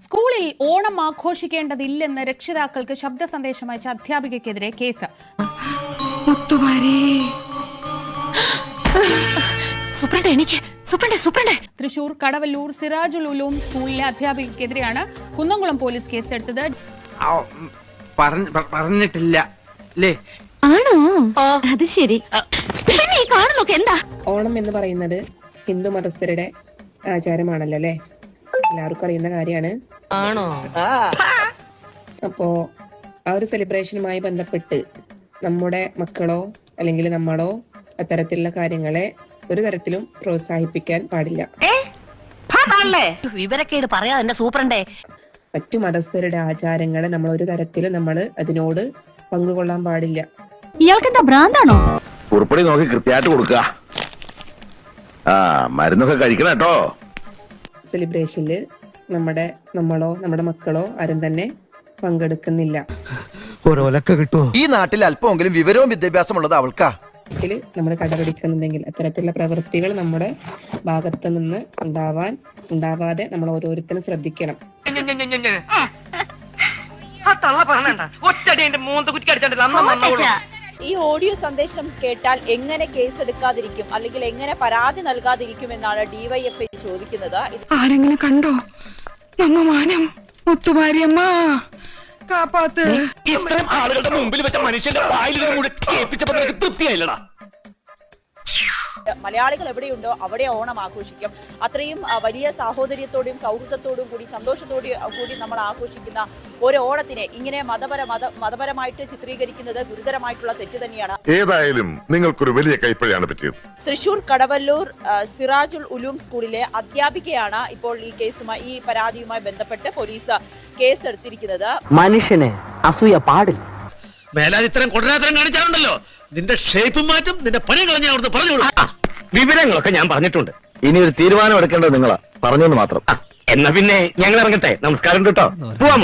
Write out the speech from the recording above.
സ്കൂളിൽ ഓണം ആഘോഷിക്കേണ്ടതില്ലെന്ന് രക്ഷിതാക്കൾക്ക് ശബ്ദ സന്ദേശം അയച്ച അധ്യാപികയ്ക്കെതിരെ കേസ്. മുത്തുമാരി. സൂപ്രണ്ട് എനിക്ക് സൂപ്രണ്ട് സൂപ്രണ്ട്. തൃശൂർ കടവല്ലൂർ സിറാജുൽ ഉലൂം സ്കൂളിലെ അധ്യാപികയ്ക്കെതിരെയാണ് കുന്നംകുളം പോലീസ് കേസെടുത്തത്. പറഞ്ഞിട്ടില്ല. ആണോ? അത് ശരി. കാണുന്നൊക്കെ എന്താ? ഓണം എന്ന് പറയുന്നത് ഹിന്ദു മതസ്ഥരുടെ ആചാരമാണല്ലോ അല്ലെ എല്ലാവർക്കും അറിയുന്ന കാര്യമാണ്. ആണോ? അപ്പോ ആ ഒരു സെലിബ്രേഷനുമായി ബന്ധപ്പെട്ട് നമ്മുടെ മക്കളോ അല്ലെങ്കിൽ നമ്മളോ അത്തരത്തിലുള്ള കാര്യങ്ങളെ ഒരു തരത്തിലും പ്രോത്സാഹിപ്പിക്കാൻ പാടില്ല. വിവരക്കേട് പറയാ എന്റെ സൂപ്രണ്ടേ. മറ്റു മതസ്ഥരുടെ ആചാരങ്ങളെ നമ്മൾ ഒരു തരത്തിലും നമ്മൾ അതിനോട് പങ്കുകൊള്ളാൻ പാടില്ല. ഇയാൾക്കെന്താ ഭ്രാന്താണോ? ഉരുപ്പടി നോക്കി കൃത്യമായിട്ട് കൊടുക്കുക. ആ മരുന്നൊക്കെ കഴിക്കണം കേട്ടോ. സെലിബ്രേഷനിൽ നമ്മുടെ നമ്മളോ നമ്മുടെ മക്കളോ ആരും തന്നെ പങ്കെടുക്കുന്നില്ല. ഈ നാട്ടിൽ അല്പമെങ്കിലും വിവരവും വിദ്യാഭ്യാസമുള്ളത് അവൾക്കാ. നമ്മൾ കടപിടിക്കുന്നുണ്ടെങ്കിൽ അത്തരത്തിലുള്ള പ്രവൃത്തികൾ നമ്മുടെ ഭാഗത്ത് നിന്ന് ഉണ്ടാവാൻ ഉണ്ടാവാതെ നമ്മൾ ഓരോരുത്തരും ശ്രദ്ധിക്കണം. മൂന്ന് കുറ്റി അടിച്ചാണ്ടല്ലോ? നന്നാവുള്ളൂ. ഈ ഓഡിയോ സന്ദേശം കേട്ടാൽ എങ്ങനെ കേസെടുക്കാതിരിക്കും അല്ലെങ്കിൽ എങ്ങനെ പരാതി നൽകാതിരിക്കും എന്നാണ് ഡിവൈഎഫ്ഐ ചോദിക്കുന്നത്. ആരെങ്കിലും കണ്ടോ? നമ്മ മാനം മുത്തുമാരിയമ്മ കാപ്പാത്ത്. ഇത്രയും ആളുകളുടെ മുമ്പിൽ വെച്ച മനുഷ്യന്റെ വായിൽ കൂടെ കേൾപ്പിച്ചപ്പോ നിനക്ക് തൃപ്തിയായില്ലടാ. മലയാളികൾ എവിടെയുണ്ടോ അവിടെ ഓണം ആഘോഷിക്കും. അത്രയും വലിയ സാഹോദര്യത്തോടെയും സൗഹൃദത്തോടും കൂടി സന്തോഷത്തോടെയും കൂടി നമ്മൾ ആഘോഷിക്കുന്ന ഒരു ഓണത്തിനെ ഇങ്ങനെ മതപര മത മതപരമായിട്ട് ചിത്രീകരിക്കുന്നത് ഗുരുതരമായിട്ടുള്ള തെറ്റ് തന്നെയാണ്. ഏതായാലും നിങ്ങൾക്കൊരു വലിയ കൈപ്പഴയാണ് പറ്റിയത്. തൃശൂർ കടവല്ലൂർ സിറാജുൽ ഉലൂം സ്കൂളിലെ അധ്യാപികയാണ് ഇപ്പോൾ ഈ കേസുമായി ഈ പരാതിയുമായി ബന്ധപ്പെട്ട് പോലീസ് കേസ് കേസെടുത്തിരിക്കുന്നത്. മനുഷ്യന് അസൂയ പാടില്ല. മേലാൽ ഇത്തരം കൊടരാത്തരം കാണിച്ചാലുണ്ടല്ലോ. നിന്റെ ഷേപ്പ് മാറ്റും നിന്റെ പണി കളഞ്ഞ അവിടുന്ന് പറഞ്ഞു വിവരങ്ങളൊക്കെ ഞാൻ പറഞ്ഞിട്ടുണ്ട്. ഇനി ഒരു തീരുമാനം എടുക്കേണ്ടത് നിങ്ങളാ. പറഞ്ഞെന്ന് മാത്രം. എന്നാ പിന്നെ ഞങ്ങൾ ഇറങ്ങട്ടെ. നമസ്കാരം കേട്ടോ. പോവാൻ